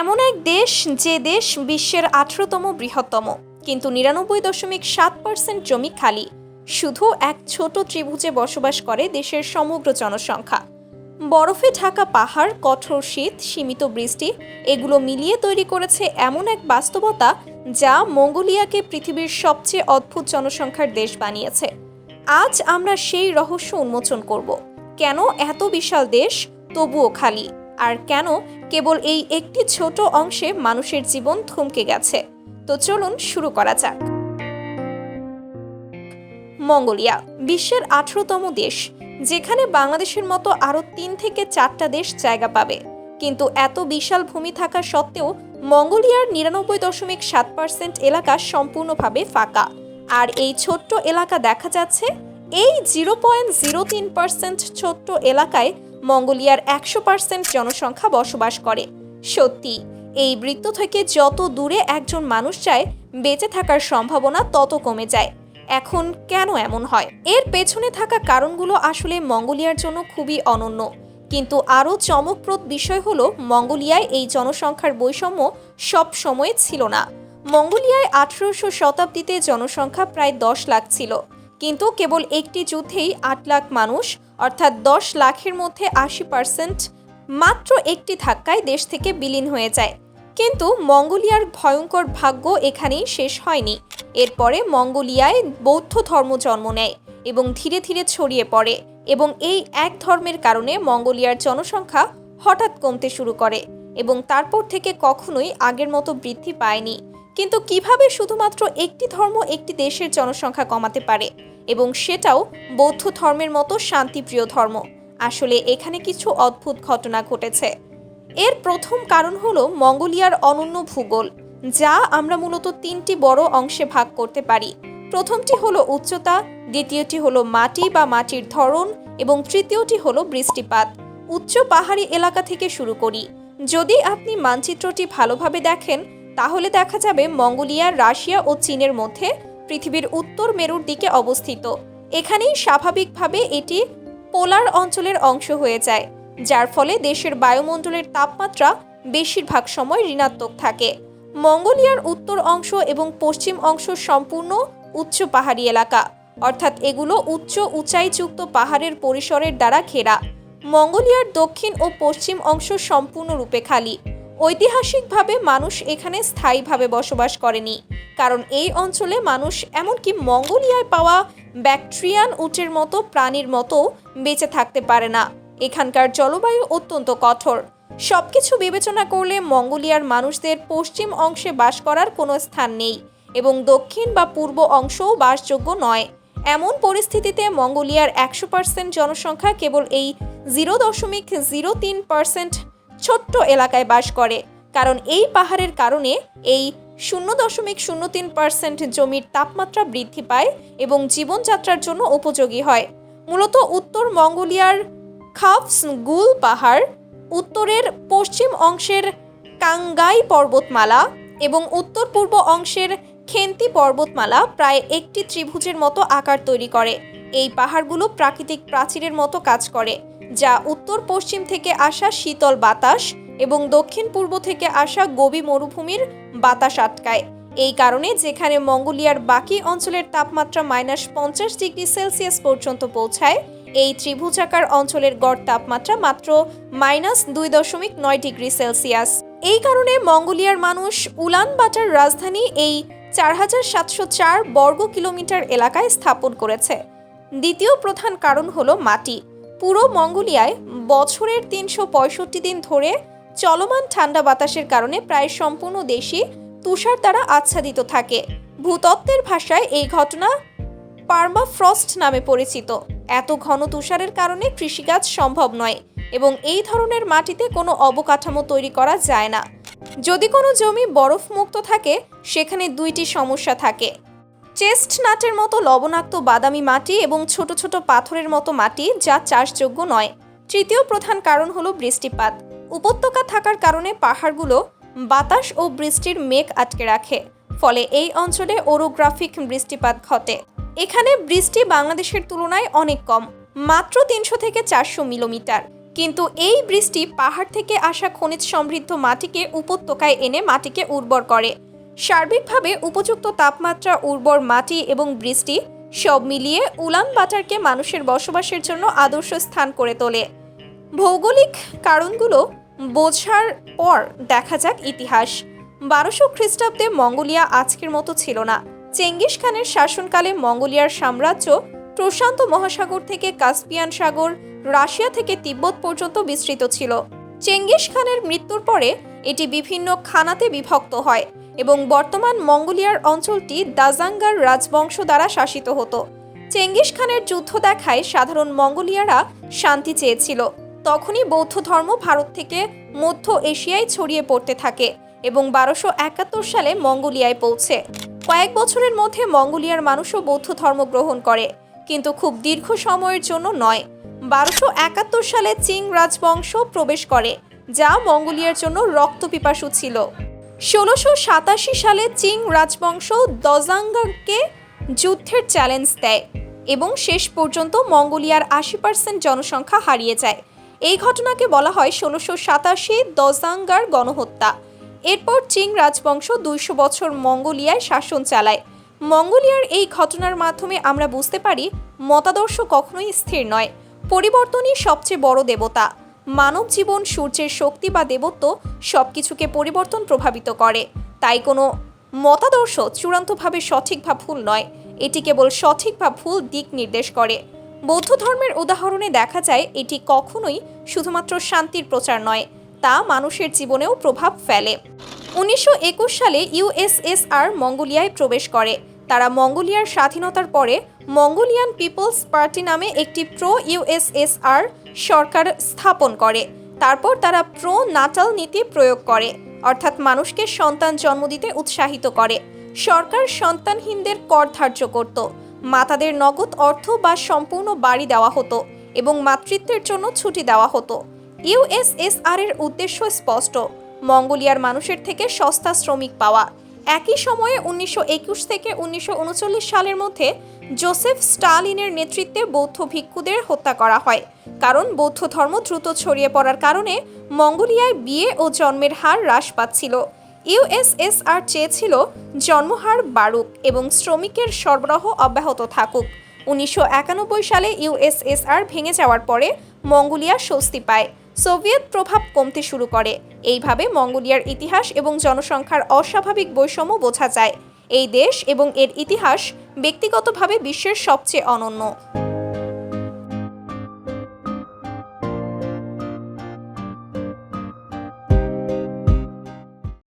এমন এক দেশ যে দেশ বিশ্বের আঠেরোতম বৃহত্তম, কিন্তু নিরানব্বই দশমিক সাত পার্সেন্ট জমি খালি। শুধু এক ছোট ত্রিভুজে বসবাস করে দেশের সমগ্র জনসংখ্যা। বরফে ঢাকা পাহাড়, কঠোর শীত, সীমিত বৃষ্টি, এগুলো মিলিয়ে তৈরি করেছে এমন এক বাস্তবতা যা মঙ্গোলিয়াকে পৃথিবীর সবচেয়ে অদ্ভুত জনসংখ্যার দেশ বানিয়েছে। আজ আমরা সেই রহস্য উন্মোচন করব। কেন এত বিশাল দেশ, তবুও খালি? আর কেন কেবল এই একটি ছোট অংশে মানুষের জীবন থমকে গেছে? তো চলুন শুরু করা যাক। মঙ্গোলিয়া, বিশ্বের আঠেরোতম দেশ, যেখানে বাংলাদেশের মতো আরও তিন থেকে চারটা দেশ জায়গা পাবে। কিন্তু এত বিশাল ভূমি থাকা সত্ত্বেও মঙ্গোলিয়ার নিরানব্বই দশমিক সাত পার্সেন্ট এলাকা সম্পূর্ণভাবে ফাঁকা। আর এই ছোট্ট এলাকা দেখা যাচ্ছে এই জিরো পয়েন্ট জিরো তিন পার্সেন্ট ছোট্ট এলাকায় মঙ্গোলিয়ার একশো পার্সেন্ট জনসংখ্যা বসবাস করে। সত্যি, এই বৃত্ত থেকে যত দূরে একজন মানুষ যায়, বেঁচে থাকার সম্ভাবনা তত কমে যায়। এখন কেন এমন হয়? এর পেছনে থাকা কারণগুলো আসলে মঙ্গোলিয়ার জন্য খুবই অনন্য। কিন্তু আরও চমকপ্রদ বিষয় হলো, মঙ্গোলিয়ায় এই জনসংখ্যার বৈষম্য সব সময় ছিল না। মঙ্গোলিয়ায় আঠারোশো শতাব্দীতে জনসংখ্যা প্রায় দশ লাখ ছিল। কিন্তু কেবল একটি যুদ্ধেই আট লাখ মানুষ, অর্থাৎ দশ লাখের মধ্যে আশি পার্সেন্ট মাত্র একটি ধাক্কায় দেশ থেকে বিলীন হয়ে যায়। কিন্তু মঙ্গোলিয়ার ভয়ঙ্কর ভাগ্য এখানেই শেষ হয়নি। এরপরে মঙ্গোলিয়ায় বৌদ্ধ ধর্ম জন্ম নেয় এবং ধীরে ধীরে ছড়িয়ে পড়ে এবং এই এক ধর্মের কারণে মঙ্গোলিয়ার জনসংখ্যা হঠাৎ কমতে শুরু করে এবং তারপর থেকে কখনোই আগের মতো বৃদ্ধি পায়নি। কিন্তু কীভাবে শুধুমাত্র একটি ধর্ম একটি দেশের জনসংখ্যা কমাতে পারে? এবং সেটাও বৌদ্ধ ধর্মের মতো শান্তিপ্রিয় ধর্ম। আসলে এখানে কিছু অদ্ভুত ঘটনা ঘটেছে। এর প্রথম কারণ হলো মঙ্গোলিয়ার অনন্য ভূগোল, যা আমরা মূলত তিনটি বড় অংশে ভাগ করতে পারি। প্রথমটি হলো উচ্চতা, দ্বিতীয়টি হলো মাটি বা মাটির ধরন, এবং তৃতীয়টি হলো বৃষ্টিপাত। উচ্চ পাহাড়ি এলাকা থেকে শুরু করি। যদি আপনি মানচিত্রটি ভালোভাবে দেখেন, তাহলে দেখা যাবে মঙ্গোলিয়া, রাশিয়া ও চীনের মধ্যে পৃথিবীর উত্তর মেরুর দিকে অবস্থিত। এখানেই স্বাভাবিকভাবে এটি পোলার অঞ্চলের অংশ হয়ে যায়, যার ফলে দেশের বায়ুমণ্ডলের তাপমাত্রা বেশিরভাগ সময় ঋণাত্মক থাকে। মঙ্গোলিয়ার উত্তর অংশ এবং পশ্চিম অংশ সম্পূর্ণ উচ্চ পাহাড়ি এলাকা, অর্থাৎ এগুলো উচ্চ উঁচাইযুক্ত পাহাড়ের পরিসরের দ্বারা ঘেরা। মঙ্গোলিয়ার দক্ষিণ ও পশ্চিম অংশ সম্পূর্ণরূপে খালি। ঐতিহাসিকভাবে মানুষ এখানে স্থায়ীভাবে বসবাস করেনি। কারণ এই অঞ্চলে মানুষ এমনকি মঙ্গোলিয়ায় পাওয়া ব্যাকট্রিয়ান উটের মতো, প্রাণীর মতো বেঁচে থাকতে পারে না। এখানকার জলবায়ু অত্যন্ত কঠোর। সবকিছু বিবেচনা করলে মঙ্গোলিয়ার মানুষদের পশ্চিম অংশে বাস করার কোনো স্থান নেই এবং দক্ষিণ বা পূর্ব অংশও বাসযোগ্য নয়। এমন পরিস্থিতিতে মঙ্গোলিয়ার একশো পার্সেন্ট জনসংখ্যা কেবল এই জিরো দশমিক জিরো তিন পার্সেন্ট ছোট্ট এলাকায় বাস করে। কারণ এই পাহাড়ের কারণে এই শূন্য দশমিক শূন্য তিন পার্সেন্ট জমির তাপমাত্রা বৃদ্ধি পায় এবং জীবনযাত্রার জন্য উপযোগী হয়। মূলত উত্তর মঙ্গোলিয়ার খাফস গুল পাহাড়, উত্তরের পশ্চিম অংশের কাঙ্গাই পর্বতমালা এবং উত্তর পূর্ব অংশের খেন্তি পর্বতমালা প্রায় একটি ত্রিভুজের মতো আকার তৈরি করে। এই পাহাড়গুলো প্রাকৃতিক প্রাচীরের মতো কাজ করে। যা উত্তর পশ্চিম থেকে আসা শীতল বাতাস এবং দক্ষিণ পূর্ব থেকে আসা গবি মরুভূমির বাতাস আটকায়। এই কারণে যেখানে মঙ্গোলিয়ার বাকি অঞ্চলের তাপমাত্রা মাইনাস পঞ্চাশ ডিগ্রি সেলসিয়াস পর্যন্ত পৌঁছায়, এই ত্রিভুজাকার অঞ্চলের গড় তাপমাত্রা মাত্র মাইনাস দুই দশমিক নয় ডিগ্রি সেলসিয়াস। এই কারণে মঙ্গোলিয়ার মানুষ উলান বাটার রাজধানী এই চার হাজার সাতশো চার বর্গ কিলোমিটার এলাকায় স্থাপন করেছে। দ্বিতীয় প্রধান কারণ হলো মাটি। পুরো মঙ্গোলিয়ায় বছরের তিনশো পঁয়ষট্টি দিন ধরে চলমান ঠান্ডা বাতাসের কারণে প্রায় সম্পূর্ণ দেশই তুষার দ্বারা আচ্ছাদিত থাকে। ভূতত্ত্বের ভাষায় এই ঘটনা পার্মাফ্রস্ট নামে পরিচিত। এত ঘন তুষারের কারণে কৃষিকাজ সম্ভব নয় এবং এই ধরনের মাটিতে কোনো অবকাঠামো তৈরি করা যায় না। যদি কোনো জমি বরফ মুক্ত থাকে, সেখানে দুইটি সমস্যা থাকে। চেস্টনাটের মতো লবণাক্ত বাদামি মাটি এবং ছোট ছোট পাথরের মতো মাটি যা চাষযোগ্য নয়। তৃতীয় প্রধান কারণ হলো বৃষ্টিপাত। উপত্যকা থাকার কারণে পাহাড়গুলো বাতাস ও বৃষ্টির মেঘ আটকে রাখে। ফলে এই অঞ্চলে ওরোগ্রাফিক বৃষ্টিপাত ঘটে। এখানে বৃষ্টি বাংলাদেশের তুলনায় অনেক কম, মাত্র তিনশো থেকে চারশো মিলিমিটার। কিন্তু এই বৃষ্টি পাহাড় থেকে আসা খনিজ সমৃদ্ধ মাটিকে উপত্যকায় এনে মাটিকে উর্বর করে। সার্বিকভাবে উপযুক্ত তাপমাত্রা, উর্বর মাটি এবং বৃষ্টি সব মিলিয়ে উলান বাটারকে মানুষের বসবাসের জন্য আদর্শ স্থান করে তোলে। ভৌগোলিক কারণগুলো বোঝার পর দেখা যাক ইতিহাস। বারোশো খ্রিস্টাব্দে মঙ্গোলিয়া আজকের মতো ছিল না। চেঙ্গিস খানের শাসনকালে মঙ্গোলিয়ার সাম্রাজ্য প্রশান্ত মহাসাগর থেকে কাস্পিয়ান সাগর, রাশিয়া থেকে তিব্বত পর্যন্ত বিস্তৃত ছিল। চেঙ্গিস খানের মৃত্যুর পরে এটি বিভিন্ন খানাতে বিভক্ত হয় এবং বর্তমান মঙ্গোলিয়ার অঞ্চলটি দাজাঙ্গার রাজবংশ দ্বারা শাসিত হতো। চেঙ্গিস খানের যুদ্ধ দেখায় সাধারণ মঙ্গোলিয়ারা শান্তি চেয়েছিল। তখনই বৌদ্ধ ধর্ম ভারত থেকে মধ্য এশিয়ায় ছড়িয়ে পড়তে থাকে এবং বারোশো একাত্তর সালে মঙ্গোলিয়ায় পৌঁছে। কয়েক বছরের মধ্যে মঙ্গোলিয়ার মানুষও বৌদ্ধ ধর্ম গ্রহণ করে, কিন্তু খুব দীর্ঘ সময়ের জন্য নয়। বারোশো একাত্তর সালে চিং রাজবংশ প্রবেশ করে যা মঙ্গোলিয়ার জন্য রক্তপিপাসু ছিল। ষোলোশো সাতাশি সালে চিং রাজবংশ দজাঙ্গাকে যুদ্ধের চ্যালেঞ্জ দেয় এবং শেষ পর্যন্ত মঙ্গোলিয়ার আশি পার্সেন্ট জনসংখ্যা হারিয়ে যায়। এই ঘটনাকে বলা হয় ষোলোশো সাতাশি দজাঙ্গার গণহত্যা। এরপর চিং রাজবংশ দুইশো বছর মঙ্গোলিয়ায় শাসন চালায়। মঙ্গোলিয়ার এই ঘটনার মাধ্যমে আমরা বুঝতে পারি মতাদর্শ কখনোই স্থির নয়। পরিবর্তনই সবচেয়ে বড় দেবতা। মানব জীবন, সূর্যের শক্তি বা দেবত্ব সবকিছুকে পরিবর্তন প্রভাবিত করে। তাই কোনো মতাদর্শ চূড়ান্তভাবে সঠিক বা ভুল নয়। এটি কেবল সঠিক বা ভুল দিক নির্দেশ করে। বৌদ্ধ ধর্মের উদাহরণে দেখা যায়, এটি কখনোই শুধুমাত্র শান্তির প্রচার নয়, তা মানুষের জীবনেও প্রভাব ফেলে। উনিশশো একুশ সালে ইউএসএসআর মঙ্গোলিয়ায় প্রবেশ করে। তারা মঙ্গোলিয়ার স্বাধীনতার পরে মঙ্গোলিয়ান পিপলস পার্টি নামে একটি প্রো ইউএসএসআর সরকার স্থাপন করে। তারপর তারা প্রো নাটাল নীতি প্রয়োগ করে, অর্থাৎ মানুষকে সন্তান জন্ম দিতে উৎসাহিত করে। সরকার সন্তানহীনদের কর ধার্য করত, মাতাদের নগদ অর্থ বা সম্পূর্ণ বাড়ি দেওয়া হতো এবং মাতৃত্বের জন্য ছুটি দেওয়া হতো। ইউএসএসআর এর উদ্দেশ্য স্পষ্ট, মঙ্গোলিয়ার মানুষের থেকে সস্তা শ্রমিক পাওয়া। একই সময়ে উনিশশো একুশ থেকে উনিশশো উনচল্লিশ সালের মধ্যে জোসেফ স্টালিনের নেতৃত্বে বৌদ্ধ ভিক্ষুদের হত্যা করা হয়। কারণ বৌদ্ধ ধর্ম দ্রুত ছড়িয়ে পড়ার কারণে মঙ্গোলিয়ায় বিয়ে ও জন্মের হার হ্রাস পাচ্ছিল। ইউএসএসআর চেয়েছিল জন্মহার বাড়ুক এবং শ্রমিকের সরবরাহ অব্যাহত থাকুক। উনিশশো একানব্বই সালে ইউএসএসআর ভেঙে যাওয়ার পরে মঙ্গোলিয়া স্বস্তি পায়। সোভিয়েত প্রভাব কমতে শুরু করে। এইভাবে মঙ্গোলিয়ার ইতিহাস এবং জনসংখ্যার অস্বাভাবিক বৈষম্য বোঝা যায়। এই দেশ এবং এর ইতিহাস ব্যক্তিগতভাবে বিশ্বের সবচেয়ে অনন্য।